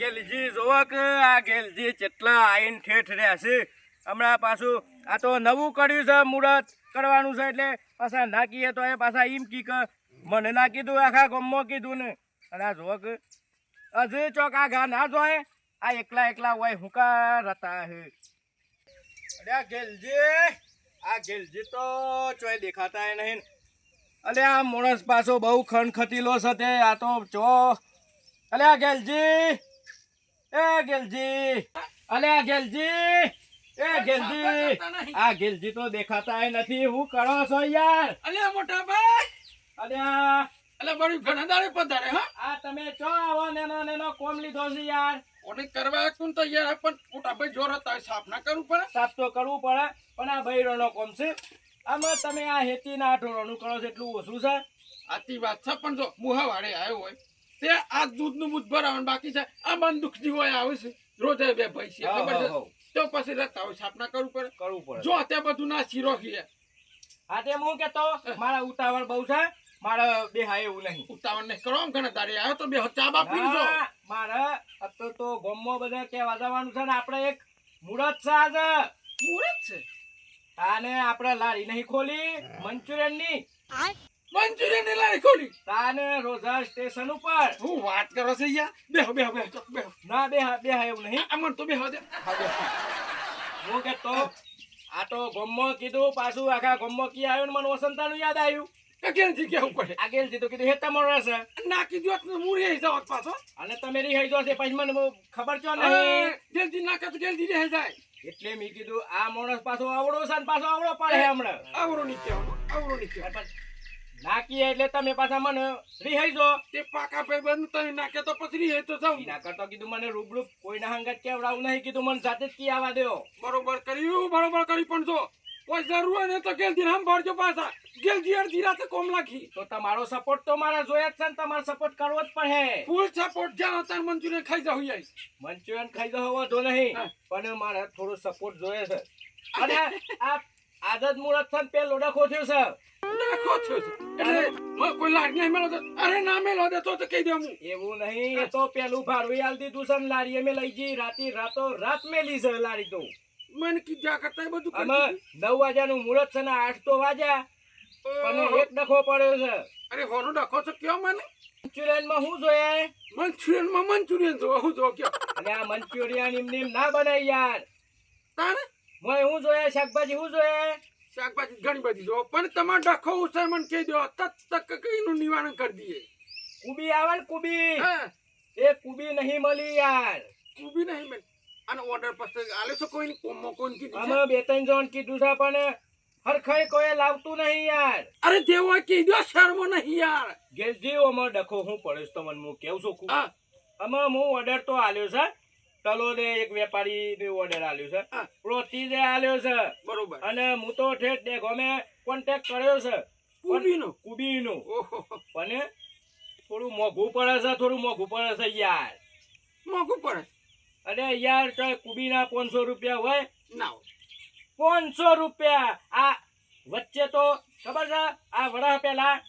ગેલજી, જોવો કે આ ગેલજી કેટલા આઈન ઠેઠ રહ્યા છે? હમણાં પાછું આ તો નવું કર્યું છે મુહૂર્ત કરવાનું છે એટલે પાછા ના કીએ તો એ પાછા એમ કી કે મને ના કીધું, આખા ગામમાં કીધું ને. અને આ જોવો હજુ ચોક આ ઘા ના જોય, આ એકલા એકલા હોય હુંકા રતા હે. અરે આ ગેલજી આ ગેલજી તો ચોય દેખાતા નહીં અલે આ માણસ પાછો બહુ ખનખતીલો છે તે, આ તો ચો અલે આ ગેલજી એ ગેલજી. અલે ગેલજી. એ ગેલજી. આ ગેલજી તો દેખાતા નથી. હું કરો છો યાર? અલ્યા મોટા ભાઈ. અલે અલ્યા બડી ઘણા દાડે પધારે હા. આ તમે ચો આવો નેનો નેનો કોમ લીધો છે યાર? ઓને કરવા કોણ તો યાર પણ મોટા ભાઈ જોર હતા સાફ ના કરવું પડે. સાફ તો કરવું પડે પણ આ બૈરોનો કોમ છે. આમાં તમે આ હેતીના ઢોરોનું કરો છો એટલું ઓછું છે. આતી વાત છે પણ જો મુહાવાડે આવ્યો હોય તે આ દૂધનું બૂધ ભરાવાનું બાકી છે. આ બંદૂક હોય આવે છે. રોજે બે ભાઈ છે ખબર છે. તો પછી રહેતા હોય સ્થાપના કરવું પડે. કરવું પડે. જો અત્યારે બધું ના શીરો ખીએ. હા તે હું કેતો મારા ઉતાવળ બહુ છે મારે બે હા એવું નહીં. ઉતાવળ નહીં કરો ઘણા તારે. આવ્યો તો બે ચા બા પીજો મારે અત્યારે તો ગામમાં બધા કહેવા જવાનું છે ને આપણે એક મુહૂર્ત છે આજે. મુરત છે? આને આપણે લારી નહીં ખોલી મંચુરિયનની મંચુરિયનની લારી ખોલી. તાને રોઝા સ્ટેશન ઉપર. હું વાત કરો છે યાર? બેહો બેહો બેહો બેહો ના બેહા બે હા એવું નહીં. આ તો બેહો દે. હું કેતો આ તો ગામમાં કીધું પાછું આખા ગામમાં કી આવ્યો ને મને વસંતાનું યાદ આવ્યું. કેનથી કેવું પડે? આગળ તો કીધું હે તમારો છે નાખી દો તો મુરી જાવ પાછો. અને તમે રિહાઈ જો છે પછી મને ખબર ચો નહીં જલ્દી નાખે તો જલ્દી રહે જાય. એટલે મેં કીધું આ માણસ પાછો આવડો છે ને પાછો આવડો પડે હમણાં. આવરો નીચે આવરો નીચે નાખીએ એટલે તમે પાછા મને રિહાઈ જો તે પાકા પે બંધ તમે નાખે તો પછી રિહાઈ તો જાઉં ના કરતો કીધું મને રૂબરૂ કોઈના હંગત કેવડાવું નહીં કીધું મને સાથે જ કી આવવા દેવો બરોબર કર્યું બરોબર કરી પણ જો કોઈ જરૂર હોય ને તો ગેલજી રામ ભરજો પાછા. ગેલજી અડધી તો કોમ લાખી તો તમારો સપોર્ટ તો મારા જોયા જ છે ને તમારો સપોર્ટ કરવો જ પડે. ફૂલ સપોર્ટ જ્યાં હતા મંચુરિયન ખાઈ જાવ યાર મંચુરિયન ખાઈ દો તો નહીં પણ મારે થોડો સપોર્ટ જોઈએ છે. અને આ આદત મુહૂર્ત થન પે પેલો ડખો થયો છે નાખો થયો છે. એટલે કોઈ લાડ નહીં મેલો તો અરે ના મેલો દે તો તો કહી દઉં એવું નહીં એ તો પેલું ભાડું આલ દીધું છે લારીએ મેં લઈ જઈ રાતી રાતો રાત મેલી છે લારી તો. મને કીધા કરતા બધું કરી નવ વાગ્યાનું મુરત છે ને આઠ તો વાગ્યા અને એક ડખો પડ્યો છે. અરે હોનો ડખો છે કયો મને? મંચુરિયનમાં શું જોઈએ? મંચુરિયનમાં મંચુરિયન જોવા હું જો કયો? અને આ મંચુરિયન એમ નેમ ના બનાય યાર. તારે? મોય હું જોઈએ શાકભાજી હું જોઈએ શાકભાજી ઘણી બધી જો પણ તમારો ડખો ઉસર મને કહી દો તત તક એનું નિવારણ કરી દઈએ. કુબી આવે ને કુબી? હા? એ કુબી નહીં મળી યાર. કુબી નહીં મળી. અને ઓર્ડર પછી આલે છો કોઈ કોમો કોણ કીધું અમે બે ત્રણ જણ કીધું છે પણ હરખાઈ કોઈ લાવતું નહીં યાર. અરે દેવો કીધો શર્મો નહીં યાર. ગેલજી ઓમાં ડખો હું પડીશ તો મને હું કેવું છું અમે હું. ઓર્ડર તો આલ્યો છે તલો ને એક વેપારી ને ઓર્ડર આલ્યો છે. હા. જે આલ્યો છે. બરોબર. અને હું તો ઠેઠ દે ગમે કોન્ટેક્ટ કર્યો છે. કુબીનો? કુબીનું. ઓહો. પણ થોડું મોંઘું પડે છે થોડું મોંઘું પડે છે યાર. મોંઘું પડે અરે યાર તો કુબીના પાંચસો રૂપિયા હોય? ના. પાંચસો રૂપિયા? આ વચ્ચે તો ખબર છે? આ વડા પેલા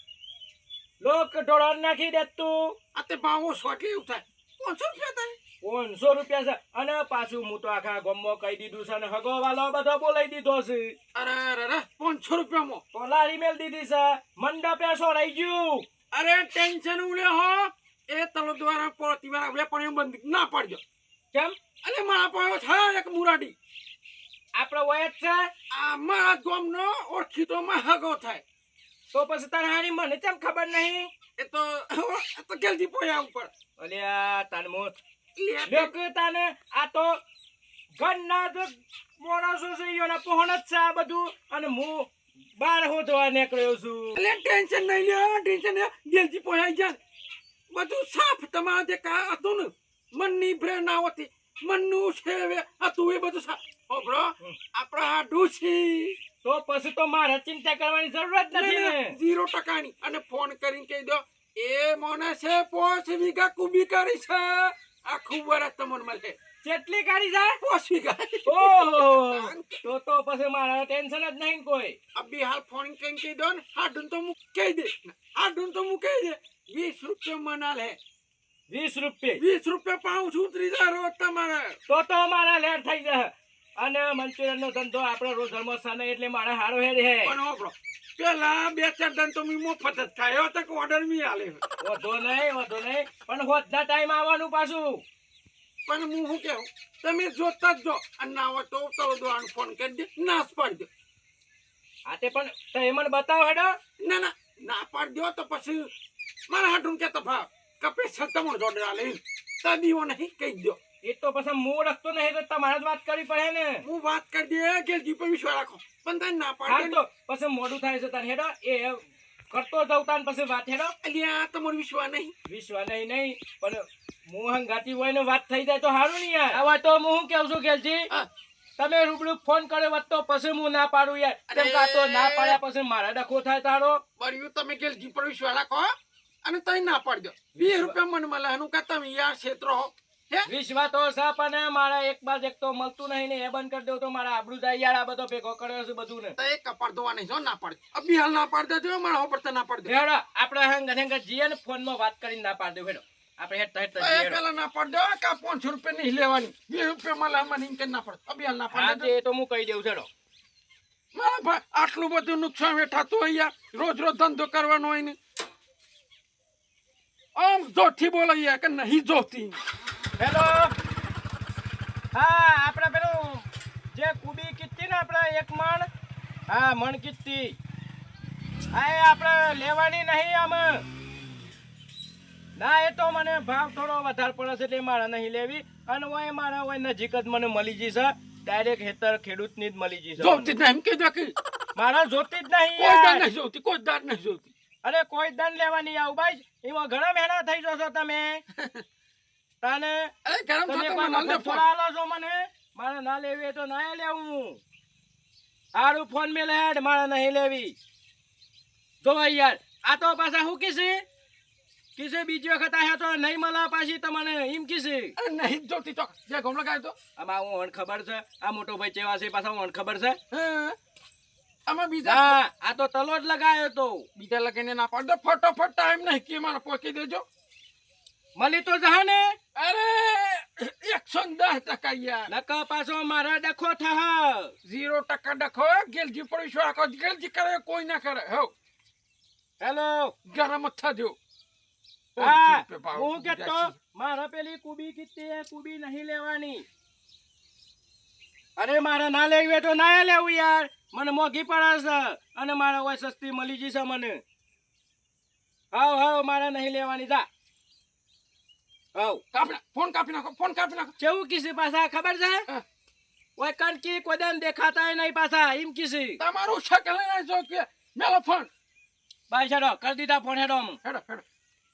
લોક ઢોળણ નાખી દેતું આ તે ભાવો એવું થાય. પાંચસો રૂપિયા થાય? પાંચસો રૂપિયા છે. અને પાછું હું તો આખા ગમો કહી દીધું છે અને હગો વાલો બધો બોલાઈ દીધો છે. અરે અરે પાંચસો રૂપિયામાં તો લારી મેલ દીધી છે. મંડપે સોરાઈ ગયું. અરે ટેન્શન ઉડે હો. એ તલો દ્વારા પડતી વાર એમ બંધ ના પાડજો. કેમ? અને મારા પાયો છે એક મુરાડી. આપણો વય જ છે. આ મારા ગમનો ઓળખીતો માં હગો થાય. તો પછી તારે હારી મને કેમ ખબર નહીં? એ તો એ તો જલ્દી પોયા ઉપર. અલ્યા તાન મોત લે લોક તાને આ તો ઘરના તો માણસો છે ઈયોના પહોણ જ છે આ બધું. અને હું બાર હોધવા નીકળ્યો છું. એટલે ટેન્શન નહીં લે ટેન્શન લે. દિલથી પહોંચાઈ જાય બધું સાફ તમારા જે કા હતું ને મનની પ્રેરણા હતી. મનનું છે હતું એ બધું સાફ હોભળો આપણા આ છે. તો પછી તો મારે ચિંતા કરવાની જરૂરત નથી ને. ઝીરો ટકાની. અને ફોન કરીને કહી દો એ મને છે પોચ વીઘા કુબી કરી છે. આખું વરસ તમને મળે કેટલી કાઢી જાય પોસી ઓહો તો તો પછી મારે ટેન્શન જ નહીં કોઈ. અભી હાલ ફોન કરીને કહી દો ને હાડું તો હું કહી દે. હાડું તો હું કહી દે. વીસ રૂપિયા મના લે વીસ રૂપિયા. વીસ રૂપિયા પાઉં છું ત્રીજા રોજ તમારે. તો તો મારા લેટ થઈ જાય અને મંચુરિયન નો ધંધો આપણે રોજ ધર્મસ્થાન એટલે મારે હારો હેડ હે. પણ પેલા બે ચાર દન તો મી મફત જ ખાયો. તો ઓર્ડર મી આલે. વધો નહીં વધો નહીં. પણ હોદના ટાઈમ આવવાનું પાછું. પણ હું શું કેવું તમે જોતા જ જો. અને ના હોય તો તો દોવાનું ફોન કરી દે. નાશ પાડી દો આ તે પણ તમે મને બતાવો હેડો. ના ના. ના પાડી દો તો પછી મારા હાટું કેતો ભાવ. કપે સત્તમણ જોડે આલે. તો દીવો નહીં કહી દો એ તો પછી હું રખતો નહીં તો તમારે જ વાત કરવી પડે ને. હું વાત કરી દે કે જીપે વિશ્વાસ રાખો. પણ તને ના પાડે તો પછી મોડું થાય છે તને હેડો. એ કરતો જઉં તાન પછી વાત હેડો. અલ્યા તમારો વિશ્વાસ નહીં. વિશ્વાસ નહીં નહીં પણ હું હંગાતી હોય ને વાત થઈ જાય તો સારું નહીં યાર. આવા તો હું કેવું છું કેલજી તમે રૂબરૂ ફોન કર્યો હોત તો પછી હું ના પાડું યાર. કેમ કા તો ના પાડ્યા પછી મારા ડખો થાય તારો. બળ્યું તમે કે જીપર વિશ્વાસ રાખો અને તઈ ના પાડજો. દો વીસ રૂપિયા મને મળે એનું કે તમે યાર ક્ષેત્ર હે. વિશ્વા તો છે પણ મારા એક બાદ એક તો મળતું નહીં ને એ બંધ કરી દઉં તો મારા આબરૂ જાય યાર આ બધો ભેગો કર્યો છે બધું ને એ કપાળ ધોવા નહીં જો ના પાડે. અભી હાલ ના પાડ દેજો મારા ઉપર ના પાડ દે હેડો આપણે હંગ હંગ જીએ ને ફોનમાં વાત કરીને ના પાડ દઉં હેડો. આપણે હેડતા હેડતા એ પેલા ના પાડ દો કા રૂપિયા નહીં લેવાની. વીસ રૂપિયા મળે મને એમ કે ના પડે. અભી હાલ ના પાડ તે એ તો હું કહી દઉં હેડો. મારા ભાઈ આટલું બધું નુકસાન વેઠાતું હોય યાર. રોજ રોજ ધંધો કરવાનો હોય ને. આમ જોઠી બોલો કે નહીં જોતી? હેલો. હા આપણે પેલું જે કુબી કીધી ને આપણે એક મણ? હા મણ કીધી હા એ આપણે લેવાની નહીં આમ. ના એ તો મને ભાવ થોડો વધારે પડે છે એટલે મારે નહીં લેવી. અને ઓય મારા ઓય નજીક જ મને મળી જશે ડાયરેક્ટ હેતર ખેડૂતની જ મળી જશે જોતી જ નહીં એમ કે મારા જોતી જ નહીં કોઈ દાર નહીં જોતી કોઈ દાર નહીં જોતી. અરે કોઈ દંડ લેવાની આવું ભાઈ. એમાં ઘણા મહેણા થઈ જશો તમે. તને છો મને? મારે ના લેવી તો ના લેવું. સારું ફોન મેં લેડ મારે નહીં લેવી. જો ભાઈ યાર આ તો પાછા હું કીધી કીશે બીજી વખત આયા તો નહીં મળે પાછી તમને એમ કીશે? નહીં જોતી ચોક જે ગમલો ગાય તો. આમાં હું ખબર છે? આ મોટો ભાઈ ચેવા છે? પાછા મને ખબર છે? હા. આમાં બીજા આ તો તલો જ લગાયો તો. બીજા લગીને ના પાડ. ફટોફટ ટાઈમ નહીં કે મારે પહોંચી દેજો. મળી તો જા ને. અરે એકસો દસ ટકા યાર. નકા પાછો મારા ડખો થા ઝીરો ટકા ડખો ગેલજી પડી વિશ્વાસ આખો ગેલજી કરે કોઈ ના કરે. હો હેલો. ગરમ જ થજો. હા કેતો મારે પેલી કુબી કીધી કુબી નહીં લેવાની. અરે મારે ના લેવી તો ના લેવું યાર. મને મોંઘી પડે છે. અને મારે હોય સસ્તી મળી જશે મને. હાવ હાવ મારે નહીં લેવાની. જા. હાવ. કાપી ફોન કાપી નાખો ફોન કાપી નાખો. કેવું કીસી પાછા ખબર છે? હા. ઓય કણકી કોદન દેખાતા નહીં પાછા એમ કીસી. તમારું શકલ ના જો કે. મેલો ફોન. બાય છેડો કરી દીધા ફોન હેડો. હેડો હેડો.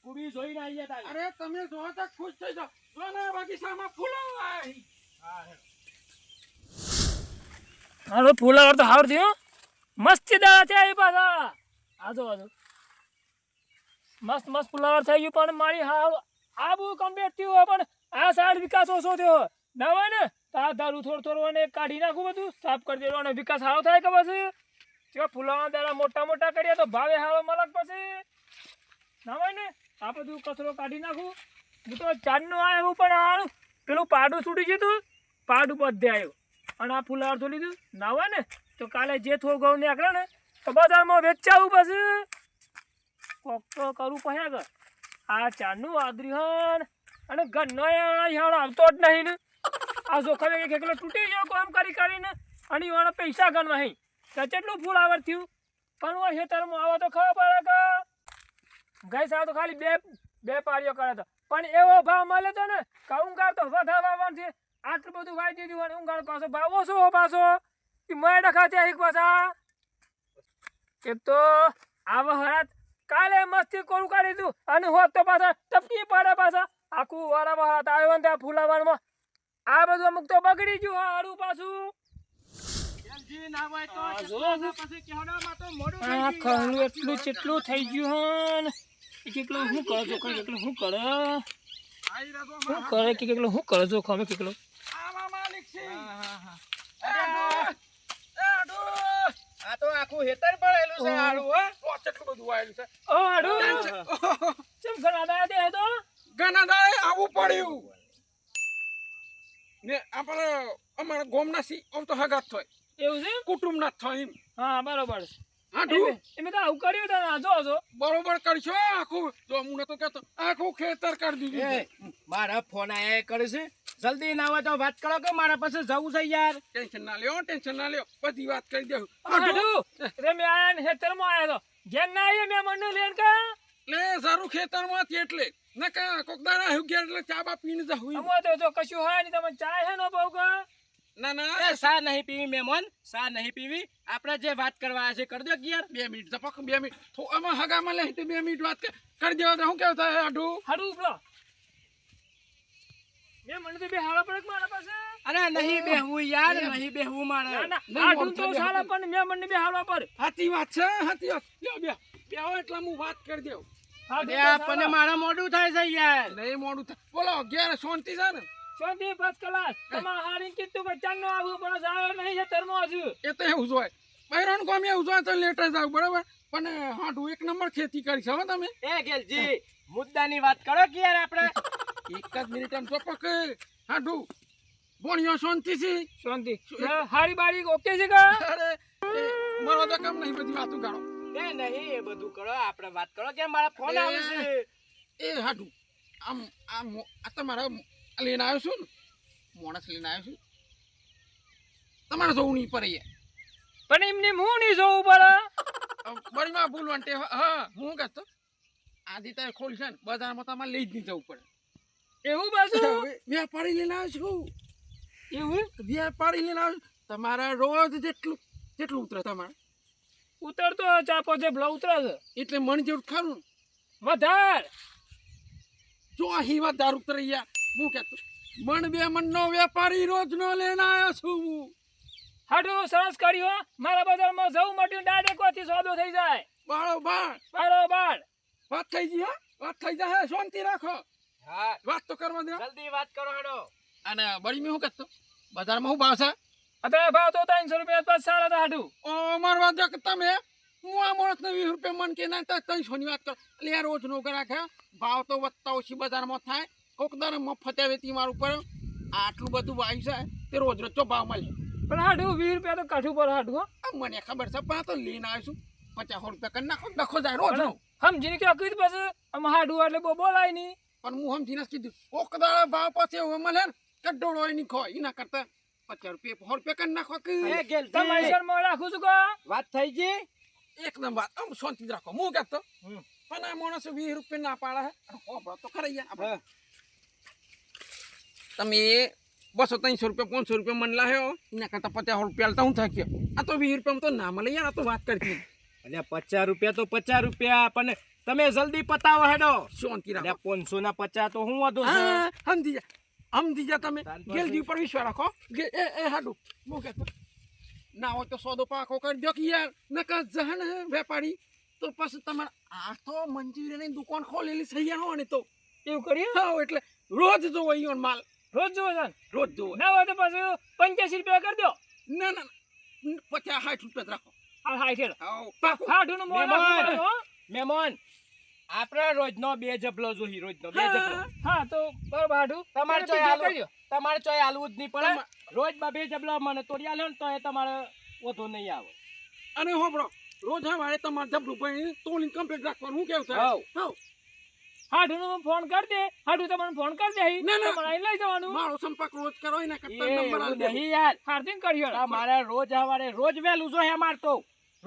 કુબી જોઈને આવી જતા અરે તમે જો તો ખુશ થઈ જાઓ. જો ને બગીચામાં ફૂલો આય. હાલો ફૂલાવર તો હાવર થયો. મસ્તી દાડા થયા એ પાછા. આજો આજો મસ્ત મસ્ત ફુલાવર થઈ ગયું પણ મારી હાવ આબુ કમ્પ્લીટ થયું પણ આ સાઈડ વિકાસ ઓછો થયો. ના? હોય ને તાર દારૂ થોડું થોડું અને કાઢી નાખું બધું, સાફ કરી દેવાનું અને વિકાસ સારો થાય કે પછી? જો ફુલાવર દાડા મોટા મોટા કરીએ તો ભાવે હારો મલક પછી? ના હોય ને? આ બધું કચરો કાઢી નાખું. હું તો ચાંદનું આવ્યું પણ આ પેલું પાડું છૂટી ગયું હતું. પાડું બધે આવ્યું. અને આ ફૂલ અડધું લીધું. ના હોય ને? તો કાલે જે થોડું ઘઉં નીકળે ને, તો બજારમાં વેચાવું પછી. કોક તો કરવું પડે કે આ ચાનું આદરીહન અને ઘરનો યાર આવતો જ નહીં ને. આ જોખમ એક એકલો તૂટી ગયો કામ કરી કરીને, અને એવાના પૈસા ગણવા હી. તો કેટલું ફૂલ આવડ થયું? પણ હું ખેતરમાં આવો તો ખબર પડે કે ગઈ સાલ તો ખાલી બે બે પાડીઓ કરે તો. પણ એવો ભાવ મળે તો ને, કે ઊંઘાર તો વધારવા વાવવાનું આટલું બધું વાઈ દીધું અને ઊંઘાડ પાછો ભાવ ઓછો પાછો. એ મેડા ખાતે એક પાછા. એ તો આવા હરાત. કાલે મસ્તી કોરું કાઢી દીધું. અને હોત તો પાછા ટપકી પડે પાછા. આખું વારા વારા આવ્યો ને ત્યાં ફૂલાવારમાં આ બધું અમુક તો બગડી ગયું હારું પાછું. એટલું ચેટલું થઈ ગયું હન એક શું કરે છો કઈ શું કરે? શું કરે કે કેટલું શું કરે છો ખમે એકલો આવા માલિક છે અરે, એ આડો. આ તો આખું હેતર પડેલું છે ઓહ. હો. કેટલું બધું આયેલું છે. ઓ હાડું ચમ ઘણા દાયા દે તો? ઘણા દાડે આવવું પડ્યું. ને આપણે અમારા ગોમના સી આમ તો હગાત થાય. એવું છે? કુટુંબ ના થાય એમ. હા બરોબર છે. એમે તો આવું કર્યું તા ના, જો જો. બરોબર કરશો આખું. જો હું નતો કહેતો આખું ખેતર કરી દીધું મારા ફોન આયા કરે છે. જલ્દી ના હોય તો વાત કરો કે મારા પાસે જવું છે યાર. ટેન્શન ના લ્યો ટેન્શન ના લ્યો. બધી વાત કરી દેવું હાડું. રે મે આયા ને ખેતરમાં આયા તો. ઘેર ના આયે મે મને લેન કા? લે સારું ખેતરમાં હતી એટલે. ને કા કોક દારા આવ્યું ઘેર એટલે ચા બા પીને જા હું તો જો કશું હોય નહીં તમે ચા હે નો પાવ કા? ના ના. એ સા નહીં પીવી મહેમાન સા નહીં પીવી. આપણે જે વાત કરવા છે કરી દો યાર બે મિનિટ જપક બે મિનિટ. આમાં હગામાં લઈ તે બે મિનિટ વાત કર- દેવા તો શું કેવું થાય હાડું? હાડું મેં મને તો બે હાડા પડે મારા પાસે? અરે નહીં બેહવું યાર નહીં બેહવું મારે. ના ના નહીં હાડું બોલતો તો બે પણ મેં મને બે હાડા પર સાચી વાત છે સાચી વાત. લ્યો બે. બે એટલે હું વાત કરી દઉં. હાડું અરે તો આપણને મારા મોઢું થાય છે યાર. નહીં મોડું થાય. બોલો ઘેર શાંતિ છે ને? શાંતિ ફર્સ્ટ ક્લાસ તમારે હારી કીધું કે ચાંદ નો આવું પણ સારો નહીં છે તરમો હજુ. એ તો એવું હોય. બૈરણ કોમ એવું હોય તો લેટર જ આવું બરાબર? પણ હાડું એક નંબર ખેતી કરી છે હો તમે. એ ગેલજી મુદ્દાની વાત કરો કે યાર આપણે? એક જ મિનિટ એમ ચોપક હાડું. બોણિયો શાંતિ છે? શાંતિ. હારી બારી ઓકે છે કે? અરે મારો તો કામ નહીં બધી વાતો કાઢો એ નહીં એ બધું કરો આપણે વાત કરો કે મારા ફોન આવે છે? એ હાડું આમ આમ આ તમારા લઈને આવ્યો છું ને માણસ લઈને આવ્યો છું. તમારે જોવું નહીં પડે. પણ એમને હું નહીં જોવું પડે? બળીમાં ભૂલવાનું હા હું કહેતો આજે તારે ખોલશે ને બજારમાં તમારે લઈ જ નહીં જવું પડે. એવું બાજુ વેપારી લઈને આવ્યો છું. એવું વેપારી લઈને આવ્યો. તમારા રોજ જેટલું જેટલું ઉતરે તમારે. ઉતરતો ચા પોચે ભલા ઉતરે છે. એટલે મણ જેવું ખરું. વધાર. જો અહીં હિવા દારૂ ઉતરે યાર. હું કહેતો મણ બે મણનો વેપારી રોજનો લઈને આવ્યો છું. હું હાડું સરસ કર્યું હો. મારા બજારમાં જવું મટ્યું ડાયરેક્ટ કોથી સોદો થઈ જાય. બાળો બાળ. બાળો બાળ. વાત થઈ ગઈ હા. વાત થઈ જાય શાંતિ રાખો. હા. વાત તો કરવા દે. જલ્દી વાત કરો હેડો. અને બળી મેં શું કહેતો? બજારમાં હું ભાવ છે? અત્યારે ભાવ તો ત્રણસો રૂપિયા પાસ સારા હતા હાડું ઓ માર વાત કે તમે? હું આ માણસને વીસ રૂપિયા મન કે ના તો ત્રણસો ની વાત કરો. એટલે યાર રોજ નો રાખે. ભાવ તો વધતા ઓછી બજારમાં થાય. કોક દર મફત વેતી મારું પર આટલું બધું વાયુ છે તે રોજ રોજ તો ભાવ મળે. પણ હાડું વીસ રૂપિયા તો કાઠું પર હાડું હો. મને ખબર છે પણ તો લઈને આવીશું પચાસ રૂપિયા કરી નાખો ડખો જાય રોજ નો. સમજીને કે અકીત પાસે આમ હાડું એટલે બહુ બોલાય નહીં. પણ હું સમજીને કીધું. કોક દાડા ભાવ પાસે હવે મને ને કે ડોળો નહીં ખો એના કરતા પચાસ રૂપિયા સો રૂપિયા કરી નાખો કે એ ગેલજી તમારી શરમાં રાખું છું કો વાત થઈ ગઈ? એકદમ વાત. આમ શાંતિ જ રાખો. હું કહેતો. પણ આ માણસ વીસ રૂપિયા ના પાડે હે. તો ખરા આપણે. તમે બસો ત્રણસો રૂપિયા પાંચસો રૂપિયા મને લાવ્યો એના કરતા પચાસ રૂપિયા હાલતા હું થાક્યો આ તો વીસ રૂપિયા તો ના મળે યાર આ તો વાત કરતી અને પચાસ રૂપિયા તો પચાસ રૂપિયા પણ તમે જલ્દી પતાવો હેડો. શાંતિ રાખો પાંચસો ના પચાસ તો હું વધુ હા, સમજી જા સમજી જા તમે. ગેલજી ઉપર વિશ્વાસ રાખો. એ એ હાડું હું કહેતો ના હોય તો સોદો પાકો કરી દો કે યાર. નકર જહન વેપારી. તો પછી તમારે આ તો મંજૂરીની દુકાન ખોલેલી છે યાર હો ને તો. એવું કરી હા એટલે રોજ જોવો અહીંયા માલ. રોજ જોવો છે? રોજ જોવો. ના હોય તો પાછું પંચ્યાસી રૂપિયા કરી દો ના ના. પચાસ સાઠ રૂપિયા રાખો. આ હાય છે આવો નું મોં મહેમાન. આપણે રોજનો બે જબલો જોઈ રોજનો બે જબલો હા. હા તો બરોબર હાડું તમારે તમે ચોય દો. તમારે ચોય હાલવું જ નહીં પડે રોજ બે જબલો મને તોડી આલ્યો ને તો એ તમારે વધુ નહીં આવે અને હોબળો રોજ હવારે તમારે જબલું પણ તોલીને કમ્પ્લીટ રાખવાનું હું કેવું થાય હા. હાડું નું ફોન કરી દે હાડું તમને ફોન કરી દે ના, ના. અહીં લઈ જવાનું મારો સંપર્ક રોજ કરો એના કરતા નંબર આલ દે. યાર હાર્દિક કર્યો મારા રોજ હવારે રોજ વેલું જો હે મારતો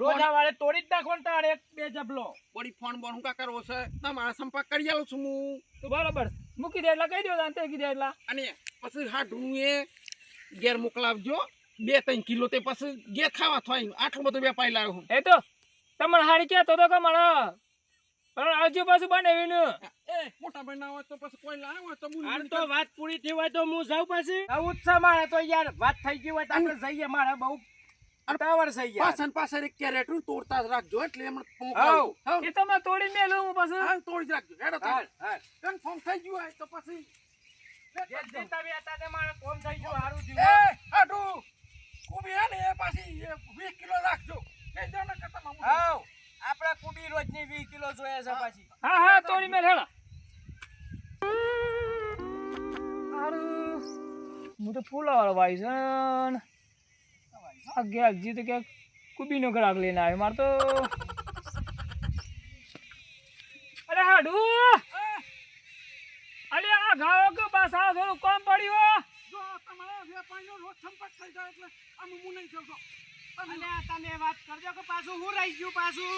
રોજ તોડી જ નાખો તારે એક બે જબલો વળી ફોન બોન હું કા કરવો છે? તમારા સંપર્ક કરી આવું છું હું. તો બરોબર. મૂકી દે એટલે કહી દો તાન તે કીધે એટલા. અને પછી હાડું એ ઘેર મોકલાવજો. બે ત્રણ કિલો તે પછી ઘેર ખાવા થાય આટલું બધું બે પાઈ લાવ્યો એ તો તમને હારી ક્યાં તો કે મારા પણ આજુ પાછું બનાવીને. એ મોટા ભાઈ ના હોય તો પછી કોઈ લાવ્યો હોય તો હું તો વાત પૂરી થઈ હોય તો હું જાઉં પાછી. આવું જ મારે તો યાર વાત થઈ ગઈ હોય તો આપણે જઈએ મારે બહુ ઉતાવળ થઈ ગયા પાછળ પાછળ એક કેરેટ તોડતા જ રાખજો એટલે એમ. એ તો તોડી મેલું હું પાછું. હા તોડી જ રાખજો. હેડો. કન્ફર્મ થઈ ગયું હોય તો પછી જે જે તમે હતા તે મારે કોમ થઈ ગયું હારું એ હાડું. કુબી હે ને એ પાછી એ 20 કિલો રાખજો. કહી જણ ને કે તમે હાવ. કુબી રોજની વીસ કિલો જોઈએ છે પાછી. હા હા તોડી મેલ હેડા. હારું. હું તો ફૂલાવાળો ભાઈ છે ને હજી તો ક્યાંક કુબીનો ગ્રાહક લઈને આવ્યો. મારે તો અરે હાડુ! અરે આ ગાવો કે બસ આ થોડું કોમ પડ્યું જો તમારે વેપારીનો રોજ સંપર્ક થઈ જાય એટલે આમ હું નહીં જતો અને તમે વાત કરજો કે પાછું હું રહી ગયું પાછું?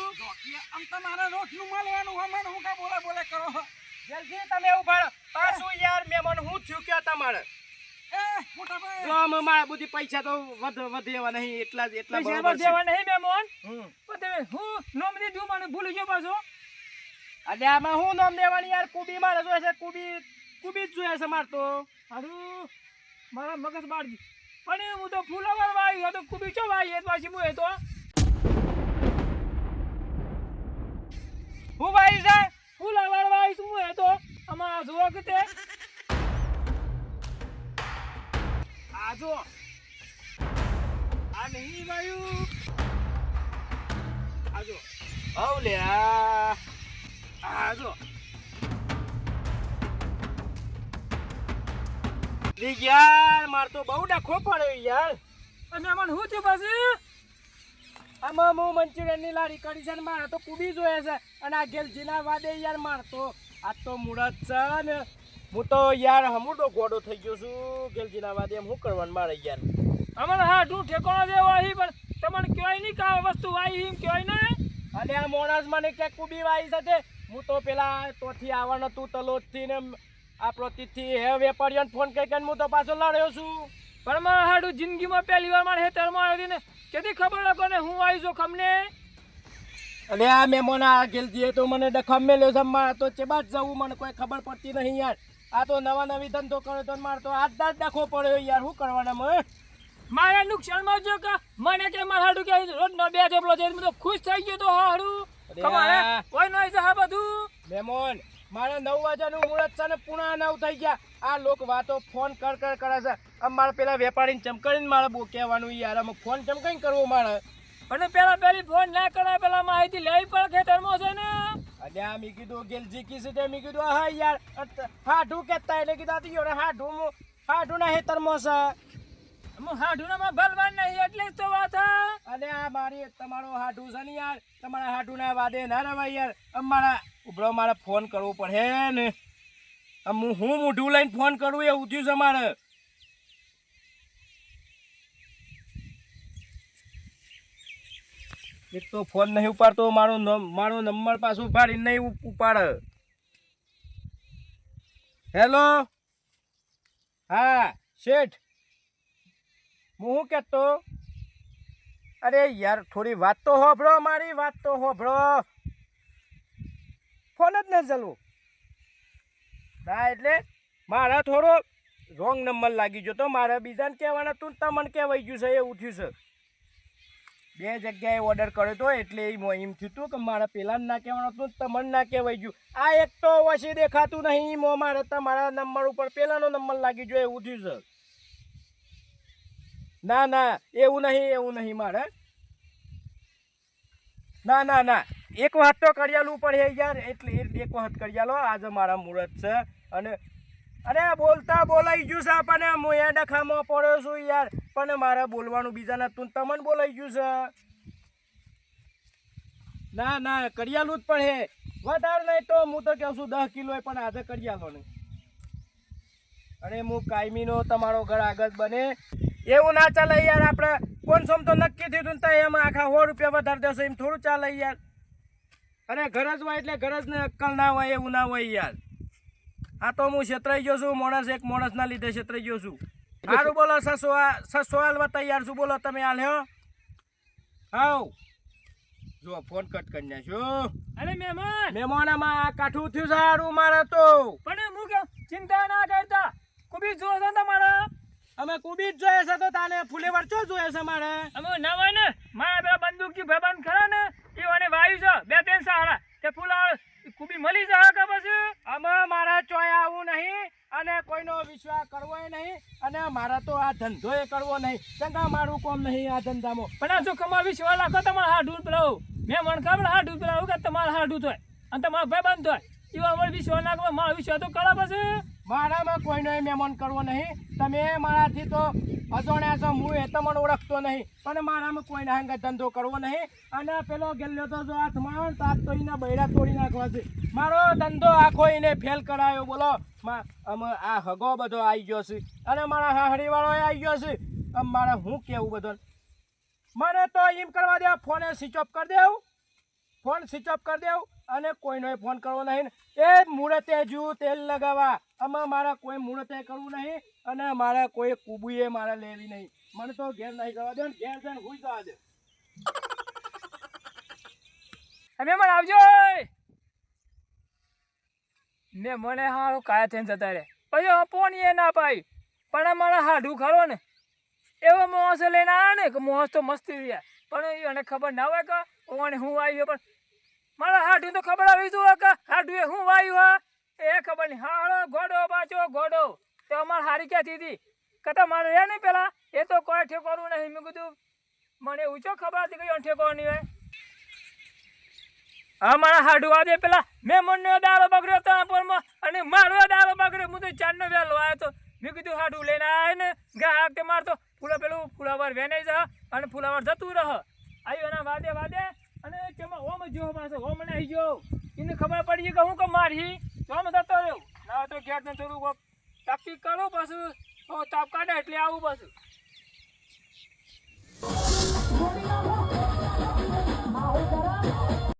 આમ તમારે રોજનું મળવાનું હમણાં હું કા બોલા બોલે કરો છો? જલ્દી તમે ઊભા રહો. પાછું યાર મહેમાન હું થયું કે તમારે અમે મારા બધી પૈસા તો વધ વધ એવા નહીં એટલા જ એટલા પૈસા બરોબર નહીં મેમોન હમ. હું નોમ દીધું મને ભૂલી ગયો પાછો. અને આમાં હું નામ દેવાની યાર? કુબી મારે જોઈએ છે કુબી કુબી જ જોઈએ છે મારે તો. હારું મારા મગજ બાર પણ હું તો ફૂલાવર વાઈ તો કુબી ચો વાઈ એ પાછી હું એ તો. હું ભાઈ છે? ફૂલાવર વાઈ એ તો. આમાં જુઓ કે આ જો આ નહીં વાયું. આ જો હવ લે આ. જો યાર માર તો બહુ ડખો પડ્યો યાર. અને આમાં શું થયું પાછું? આમાં હું મંચુરિયનની લારી કરી છે ને મારે તો કુબી જોઈએ છે. અને આ ગેલજીના વાદે યાર મારતો. આ તો મુરત છે ને. હું તો યાર હમુડો ગોડો થઈ ગયો છું. ગેલજીના વાદે એમ શું કરવાનું મારે યાર? અમારે હા તું ઠેકોણો દેવો અહીં પણ તમને કહેવાય નહીં કે વસ્તુ આવી એમ કહેવાય નહીં અને આ મોણસ મને ક્યાંક કુબી વાઈ સાથે. હું તો પેલા તોથી આવવાનો તું તલોદથી ને આ પ્રતિથી હે વેપારીઓને ફોન કરી કરીને હું તો પાછો લડ્યો છું. પણ મારા હાડું જિંદગીમાં પહેલી વાર મારે હેતરમાં આવી ને કેથી ખબર લોકો ને હું આવી છું ખમને? અને આ મેમોના ગેલજીએ તો મને ડખમ મેલ્યો છે મારા તો ચેબા જ જવું મને કોઈ ખબર પડતી નહીં યાર. આ તો નવા નવી ધંધો કર્યો તો મારે તો આજ દાદ ડખો પડ્યો યાર. શું કરવાના મને મારા નુકસાનમાં જો કે મને કે મારા હાડું કે રોજ નો બે જોબલો છે તો ખુશ થઈ ગયો તો હાડું. તમારે. કોઈ નો આ બધું. મેમોન મારે નવ વાગ્યાનું મુહૂર્ત છે ને પુણા નવ થઈ ગયા. આ લોકો વાતો ફોન કર કર કરે છે. આમ મારે પેલા વેપારીને ચમકાવીને મારે બહુ કહેવાનું યાર. આમ ફોન ચમકાઈને કરવો મારે. અને પેલા પેલી ફોન ના કરાય પેલા માહિતી લેવી પડે ખેતરમાં છે ને. આ મેં કીધું ગેલજી કીધું તે મેં કીધું હા યાર હાઢું કેતા એટલે કીધું આ હાઢું યાર હાઢું મુ- હાઢુંના હેતરમાં હાઢું ના માં ભલવાન નહીં એટલે જ તો વાત. અને આ મારી તમારો હાઢું છે ને યાર તમારા હાડુના વાદે ના રવાય યાર. અમારા ઉભરો મારે ફોન કરવો પડે ને. હું હું મોઢું લઈને ફોન કરું એવું થયું છે મારે. એક તો ફોન નહીં ઉપાડતો, મારો મારો નંબર પાછું ઉપાડી નહીં ઉપાડ. હેલો હા, શેઠ. હું શું કહેતો? અરે યાર, થોડી વાત તો હોભળો, મારી વાત તો હોભળો. ફોન જ ન ચાલુ ના એટલે મારા થોડો રોંગ નંબર લાગી ગયો તો મારે બીજાને કહેવાના તું તમને કહેવાઈ ગયું છે એ ઉઠ્યું છે. બે જગ્યાએ ઓર્ડર કર્યો તો એટલે એમ થયું હતું કે મારા પેલાને ના કહેવાનું હતું તમને ના કહેવાય ગયું. આ એક તો વચ્ચે દેખાતું નહીં મો, મારે તમારા નંબર ઉપર પેલાનો નંબર લાગી ગયો એવું થયું છે. ના ના, એવું નહીં એવું નહીં મારે. ના ના ના, એક વખત તો કરિયાલું પડે યાર, એટલે એક વખત કરિયાલો, આજે મારા મુહૂર્ત છે. અને અરે બોલતા બોલાઈ ગયું છે પણ હું એ ડખામાં પડ્યો છું યાર. પણ મારે બોલવાનું બીજાના તું તમને બોલાઈ ગયું છે. ના ના, કરિયાલું જ પડે વધારે નહીં તો હું તો કહું છું દસ કિલો પણ આજે કરિયાલો નહીં અને હું કાયમીનો તમારો ઘર આગળ બને. એવું ના ચાલે યાર આપણે. કોણ સમ તો નક્કી થયું તો એમાં આખા સો રૂપિયા વધારે દેશો એમ થોડું ચાલે યાર. અરે ઘર જ હોય એટલે ઘર જ અક્કલ ના હોય, એવું ના હોય યાર. આ તો હું છેતરાઈ ગયો છું માણસ એક માણસના લીધે છેતરાઈ ગયો છું. સારું બોલો સસો સસો હાલવા તૈયાર છું. બોલો તમે હાલ હો. હાઉ. જો ફોન કટ કરી નાખ્યો. અરે મહેમાન! મહેમાનામાં આ કાઠું થયું સારું મારે તો. પણ હું કે ચિંતા ના કરતા. કુબી જો છે ને તમારા? અમે કુબી જ જોઈએ છે તો તાને ફૂલે વર્ચો જોઈએ છે મારે? અમે નવા ને મારા પેલા બંદૂકી ભાઈબંધ ખરા ને એ મને વાયુ છે બે ત્રણ સહારા તે ફૂલા કુબી મળી જાય કે પછી આમાં મારા ચોય આવું નહીં અને કોઈનો વિશ્વાસ કરવો નહીં અને મારા તો ધંધો એ કરવો નહીં. ચંગા મારું કોમ નહીં આ ધંધામાં. પણ જો કમા વિશ્વાસ રાખો તમારે હાડું પેલા મેં મને ખબર હાડું પેલા કે તમારે હાડું થાય અને તમારા ભાઈ બંધ થાય એવા અમારે વિશ્વાસ નાખવા મારો વિશ્વાસ તો કરા પછી. મારામાં કોઈનો મહેમાન કરવો નહીં. તમે મારાથી તો અજાણ્યા છો, હું એ તમને ઓળખતો નહીં. પણ મારામાં કોઈને હંગે ધંધો કરવો નહીં. અને પેલો ગેલ્યો તો જો હાથમાં તાપ તો એના બૈરા તોડી નાખવા છે. મારો ધંધો આખો એને ફેલ કરાયો, બોલો. મા- અમે આ હગો બધો આવી ગયો છે. અને મારા હાહડીવાળો આવી ગયો છે. આમ મારે હું કેવું બધું મને તો એમ કરવા દે, ફોને સ્વિચ ઓફ કરી દેવું. ફોન સ્વિચ ઓફ કરી દેવું. અને કોઈનો ફોન કરવો નહીં. એ મુહૂર્તે જુ તેલ લગાવવા. આમાં મારે કોઈ મુહૂર્તે કરવું નહીં. અને મારે કોઈ કુબુએ મારે લેવી નહીં. મને તો ઘેર નહીં કરવા દે ઘેર જઈને હુઈ જવા દે. અમે મને આવજો ને મને હા કાયા થઈને જતા રે પછી પોણી એ ના પાઈ પણ મારા હાડું ખરો ને, એવો મોસ લઈને આવ્યા ને કે મોસ તો મસ્તી રહ્યા. પણ એને ખબર ના હોય કે ઓને હું આવ્યો પણ મારા હાડું તો ખબર આવી તું કે હાડું એ હું વાયું હા એ ખબર નહીં. હાડો ઘોડો બાચો ઘોડો. તો અમારે હારી ક્યાંથી હતી કે મારે રહે નહીં પેલા એ તો કોઈ ઠેકોરું નહીં. મેં કીધું, મને ઊંચો ખબર હતી કે ઠેકો નહીં હોય. હા મારા હાડું આજે પેલા મેં મનનો દારો બગડ્યો પરમાં અને મારો દારો બગડ્યો. હું તો ચાંદનો વહેલો આવ્યો તો. મેં કીધું, હાડું લઈને આવ્યો ને ગ્રાહક કે મારતો. ફૂલા પેલું ફૂલાવર વેનાઈ જા અને ફૂલાવર જતું રહ. આવ્યો એના વાદે વાદે અને તેમાં ઓમ જો પાછો ઓમ ને આવી ગયો. એને ખબર પડી કે હું કે મારી. તો આમ જતો રહ્યો. ના તો ઘેર ને થોડું કોક તાપી કરો પાછું. તો તાપ કાઢે એટલે આવું પાછું. મારું